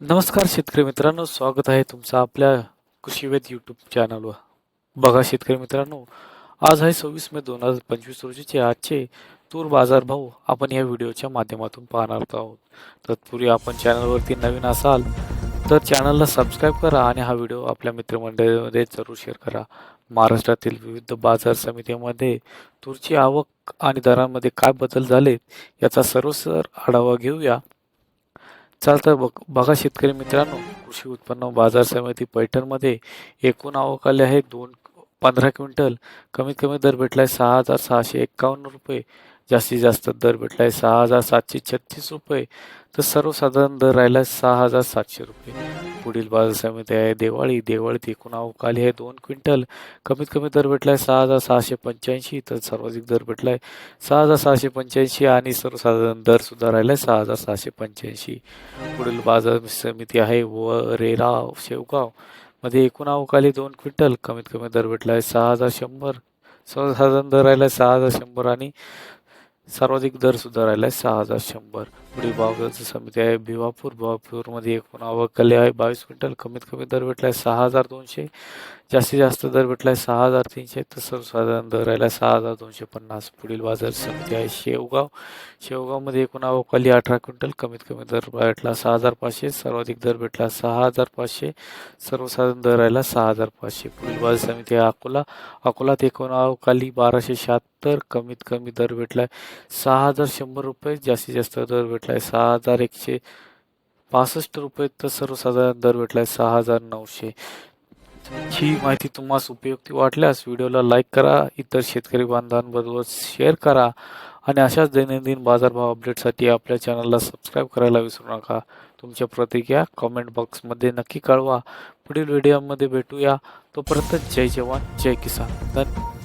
नमस्कार शेतकरी मित्रांनो स्वागत आहे तुमचं आपल्या कृषीवेद यूट्यूब चॅनलवर बघा शेतकरी मित्रांनो आज आहे सव्वीस मे दोन हजार पंचवीस रोजीचे आजचे तूर बाजार भाव आपण या व्हिडिओच्या माध्यमातून पाहणार आहोत. तत्पूर्वी आपण चॅनलवरती नवीन असाल तर चॅनलला सबस्क्राईब करा आणि हा व्हिडिओ आपल्या मित्रमंडळीमध्ये जरूर शेअर करा. महाराष्ट्रातील विविध बाजार समितीमध्ये तूरची आवक आणि दरांमध्ये काय बदल झाले याचा सर्वसर आढावा घेऊया. चालतं बघ बघा शेतकरी मित्रांनो कृषी उत्पन्न बाजार समिती पैठणमध्ये एकूण आवक आले आहे दोन पंधरा क्विंटल. कमीत कमी दर भेटलाय सहा हजार सहाशे एक्कावन्न रुपये. जास्तीत जास्त दर भेटलाय सहा हजार सातशे छत्तीस रुपये. तर सर्वसाधारण दर राहिला आहे सहा हजार सातशे रुपये. पुढील बाजार समिती आहे. दिवाळी देवाळी एकूण अवकाली आहे. दोन क्विंटल. कमीत कमी दर भेटला आहे सहा हजार सहाशे पंच्याऐंशी. तर सर्वाधिक दर भेटलाय सहा हजार सहाशे पंच्याऐंशी आणि सर्वसाधारण दर सुद्धा आहे सहा हजार सहाशे पंच्याऐंशी. पुढील बाजार समिती आहे व रेराव शेवगाव. मध्ये एकूण अवकाली दोन क्विंटल. कमीत कमी दर भेटला आहे सहा हजार शंभर. सर्वसाधारण दर राहिला आहे सहा हजार शंभर आणि सर्वाधिक दर सुद्धा आहे सहा हजार शंभर. पुढे बाजार समिती आहे. भिवापूर भिवापूरमध्ये एकूण अवकाली आहे. बावीस क्विंटल कमीत कमी दर भेटलाय सहा हजार दोनशे. जास्तीत जास्त दर भेटलाय सहा हजार तीनशे. तर सर्वसाधारण दर राहिला सहा हजार दोनशे पन्नास. पुढील बाजार समिती आहे शेवगाव. शेवगावमध्ये एकूण आवक आली अठरा क्विंटल कमीत कमी दर भेटला सहा हजार पाचशे. सर्वाधिक दर भेटला सहा हजार पाचशे. सर्वसाधारण दर राहिला सहा हजार पाचशे. पुढील बाजार समिती आहे अकोला. अकोलात एकूण आवक आली बाराशे शहात्तर. कमीत कमी दर भेटलाय सहा हजार शंभर रुपये. जास्तीत जास्त दर भेटला भेटलाय सहा हजार एकशे पासष्ट रुपये तर सर्वसाधारण दर भेटलाय सहा हजार नऊशे ही माहिती तुम्हाला उपयुक्ती वाटल्यास व्हिडिओला लाईक करा इतर शेतकरी बांधवांबरोबर शेअर करा आणि अशाच दैनंदिन बाजारभाव अपडेटसाठी आपल्या चॅनलला सबस्क्राईब करायला विसरू नका. तुमच्या प्रतिक्रिया कमेंट बॉक्समध्ये नक्की कळवा. पुढील व्हिडिओमध्ये भेटूया. तोपर्यंत जय जवान जय किसान. धन्यवाद.